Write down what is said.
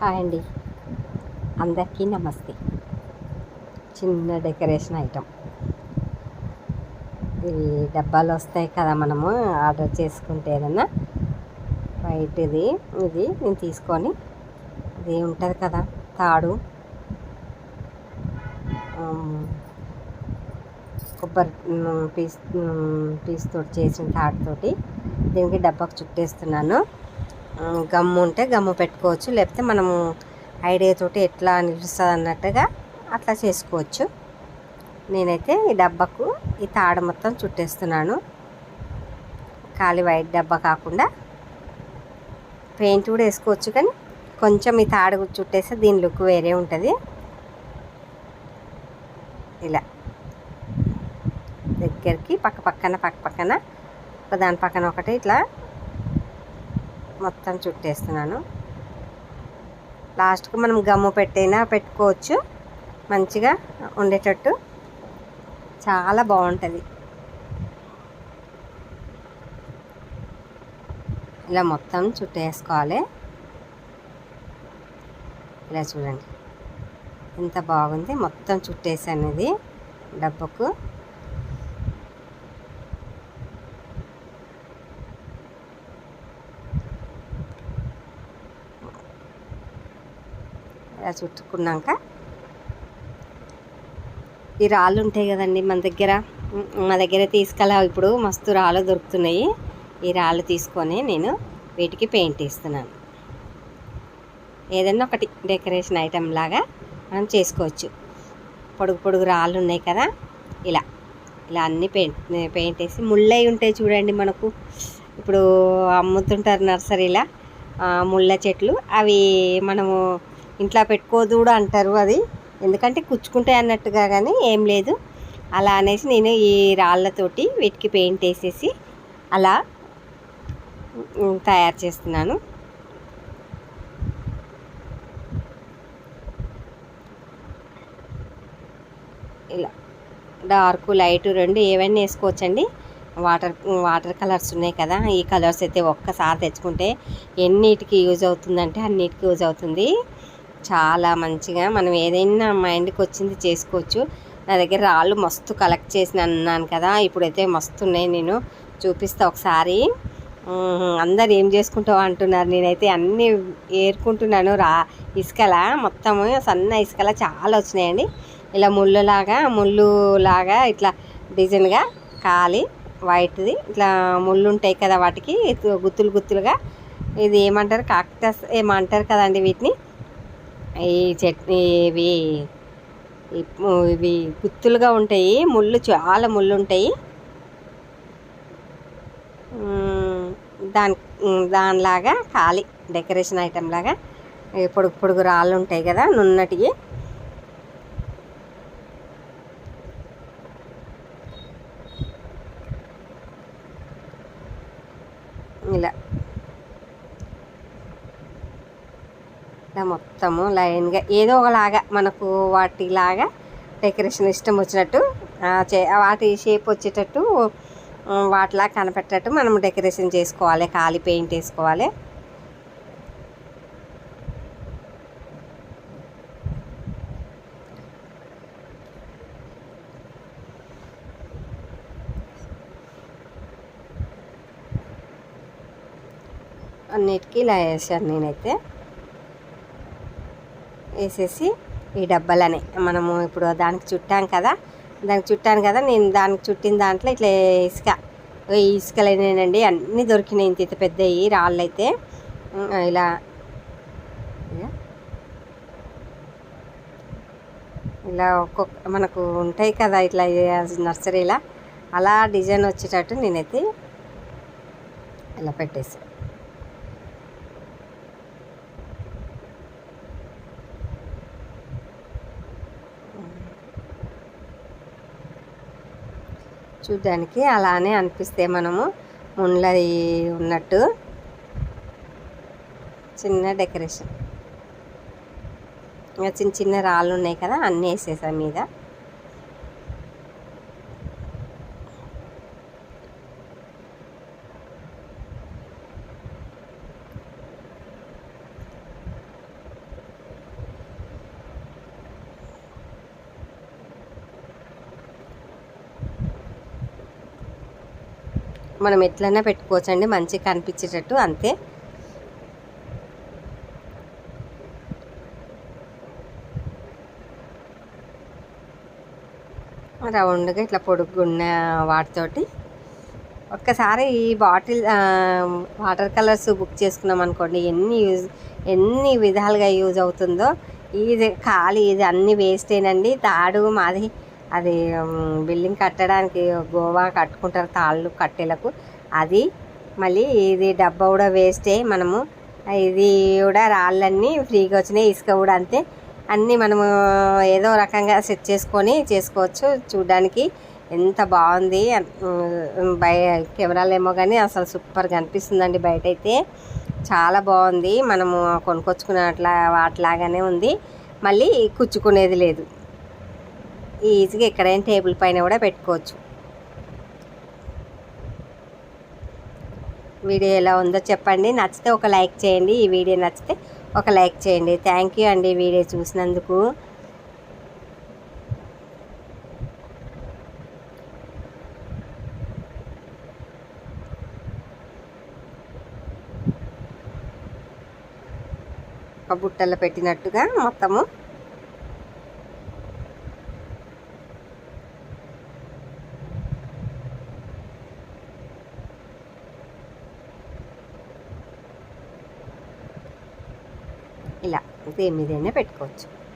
Hi అండి. అందరికీ నమస్తే. చిన్న డెకరేషన్ ఐటమ్. ఇవి డబ్బాలు వస్తాయి కదా మనము ఆర్డర్ చేసుకుంటే ఏదన్నా? వైట్ ఇది ఇది నేను తీసుకొని ఇది ఉంటుంది కదా తాడు. కొబ్బరి పీస్ పీస్తో పీస్ తోటి చేసిన తాడుతోటి దీనికి డబ్బాకు చుట్టేస్తున్నాను. గమ్ము ఉంటే గమ్ము పెట్టుకోవచ్చు. లేకపోతే మనము ఐడియా తోటి ఎట్లా నిలుస్తుంది అన్నట్టుగా అట్లా చేసుకోవచ్చు. నేనైతే ఈ డబ్బాకు ఈ తాడు మొత్తం చుట్టేస్తున్నాను. ఖాళీ వైట్ డబ్బా కాకుండా పెయింట్ కూడా వేసుకోవచ్చు కానీ కొంచెం ఈ తాడు చుట్టేస్తే దీని లుక్ వేరే ఉంటుంది. ఇలా దగ్గరికి పక్క పక్కన పక్క పక్కన ఒక దాని పక్కన ఒకటి ఇట్లా మొత్తం చుట్టేస్తున్నాను. లాస్ట్కు మనం గమ్ము పెట్టైనా పెట్టుకోవచ్చు. మంచిగా ఉండేటట్టు. చాలా బాగుంటుంది. ఇలా మొత్తం చుట్టేసుకోవాలి. ఇలా చూడండి. ఎంత బాగుంది. మొత్తం చుట్టేసాను ఇది డబ్బకు. ఇలా చుట్టుకున్నాక ఈ రాళ్ళు ఉంటాయి కదండి మన దగ్గర. మా దగ్గర తీసుకెళ్ళా ఇప్పుడు మస్తు రాళ్ళు దొరుకుతున్నాయి. ఈ రాళ్ళు తీసుకొని నేను వీటికి పెయింట్ వేస్తున్నాను. ఏదైనా ఒకటి డెకరేషన్ ఐటెం లాగా మనం చేసుకోవచ్చు. పొడుగు పొడుగు రాళ్ళు ఉన్నాయి కదా. ఇలా ఇలా అన్నీ పెయింట్ పెయింట్ వేసి ముళ్ళై ఉంటాయి చూడండి మనకు. ఇప్పుడు అమ్ముతుంటారు నర్సరీలా. ముళ్ళ చెట్లు. అవి మనము ఇంట్లో పెట్టుకోదూడు కూడా అంటారు అది. ఎందుకంటే కుచ్చుకుంటాయి అన్నట్టుగా కానీ ఏం లేదు. అలా అనేసి నేను ఈ రాళ్ళతోటి వీటికి పెయింట్ వేసేసి అలా తయారు చేస్తున్నాను. ఇలా డార్క్ లైట్ రెండు ఏవైనా వేసుకోవచ్చండి. వాటర్ వాటర్ కలర్స్ ఉన్నాయి కదా ఈ కలర్స్ అయితే ఒక్కసారి తెచ్చుకుంటే ఎన్నిటికి యూజ్ అవుతుందంటే అన్నిటికీ యూజ్ అవుతుంది. చాలా మంచిగా మనం ఏదైనా మైండ్కి వచ్చింది చేసుకోవచ్చు. నా దగ్గర రాళ్ళు మస్తు కలెక్ట్ చేసిన అన్నాను కదా ఇప్పుడైతే మస్తు ఉన్నాయి నేను చూపిస్తా ఒకసారి. అందరు ఏం చేసుకుంటావు అంటున్నారు. నేనైతే అన్నీ ఏరుకుంటున్నాను. రా ఇసుకల మొత్తము సన్న ఇసుకల చాలా వచ్చినాయండి. ఇలా ముళ్ళులాగా ముళ్ళులాగా ఇట్లా డిజైన్గా కాలి వైట్ది ఇట్లా ముళ్ళు ఉంటాయి కదా వాటికి గుత్తులు గుత్తులుగా. ఇది ఏమంటారు? కాక్టస్ ఏమంటారు కదండి వీటిని? ఈ చట్నీ ఇవి ఇవి గుత్తులుగా ఉంటాయి ముళ్ళు చాలా ముళ్ళు ఉంటాయి. దాని దానిలాగా ఖాళీ డెకరేషన్ ఐటెం లాగా. పొడుగు పొడుగు రాళ్ళు ఉంటాయి కదా నున్నటివి. ఇలా. ఇట్లా మొత్తము లైన్గా ఏదో ఒకలాగా మనకు వాటిలాగా డెకరేషన్ ఇష్టం వచ్చినట్టు చే వాటి షేప్ వచ్చేటట్టు వాటిలా కనపెట్టేటట్టు మనం డెకరేషన్ చేసుకోవాలి ఖాళీ పెయింట్ వేసుకోవాలి. అన్నిటికీ ఇలా వేసాను నేనైతే. వేసేసి ఈ డబ్బాలనే. మనము ఇప్పుడు దానికి చుట్టాం కదా దానికి చుట్టాను కదా నేను దానికి చుట్టిన దాంట్లో ఇట్లా ఇసుక ఈ ఇసుకలేనండి అన్నీ దొరికినాయి ఇంత ఇంత పెద్దవి రాళ్ళు అయితే ఇలా. ఇలా ఒక్కొక్క మనకు ఉంటాయి కదా ఇట్లా నర్సరీలా అలా డిజైన్ వచ్చేటట్టు నేనైతే ఇలా పెట్టేసి చూడ్డానికి అలానే అనిపిస్తే మనము ముండ్లది ఉన్నట్టు చిన్న డెకరేషన్. ఇంకా చిన్న చిన్న రాళ్ళు ఉన్నాయి కదా అన్నీ వేసేసాం మీద. మనం ఎట్లైనా పెట్టుకోవచ్చండి మంచిగా కనిపించేటట్టు అంతే. రౌండ్గా ఇట్లా పొడుగున్న వాటితోటి. ఒక్కసారి ఈ బాటిల్ వాటర్ కలర్స్ బుక్ చేసుకున్నాం అనుకోండి ఎన్ని యూజ్ ఎన్ని విధాలుగా యూజ్ అవుతుందో ఇది ఖాళీ ఇది అన్ని వేస్టేనండి. తాడు మాది అది బిల్డింగ్ కట్టడానికి గోవా కట్టుకుంటారు తాళ్ళు కట్టెలకు. అది మళ్ళీ ఇది డబ్బా కూడా వేస్టే మనము. ఇది కూడా రాళ్ళన్నీ ఫ్రీగా వచ్చినాయి ఇసుక కూడా అంతే. అన్నీ మనము ఏదో రకంగా సెట్ చేసుకొని చేసుకోవచ్చు చూడడానికి. ఎంత బాగుంది. బయ కెమెరాలు ఏమో కానీ అసలు సూపర్గా అనిపిస్తుందండి బయట అయితే చాలా బాగుంది. మనము కొనుక్కొచ్చుకున్న అట్లా వాటిలాగానే ఉంది. మళ్ళీ కుచ్చుకునేది లేదు. ఈజీగా ఎక్కడైనా టేబుల్ పైన కూడా పెట్టుకోవచ్చు. వీడియో ఎలా ఉందో చెప్పండి. నచ్చితే ఒక లైక్ చేయండి. ఈ వీడియో నచ్చితే ఒక లైక్ చేయండి. థ్యాంక్ యూ అండి వీడియో చూసినందుకు. ఒక బుట్టలో పెట్టినట్టుగా మొత్తము ఇలా. దేని మీదైనా పెట్టుకోవచ్చు.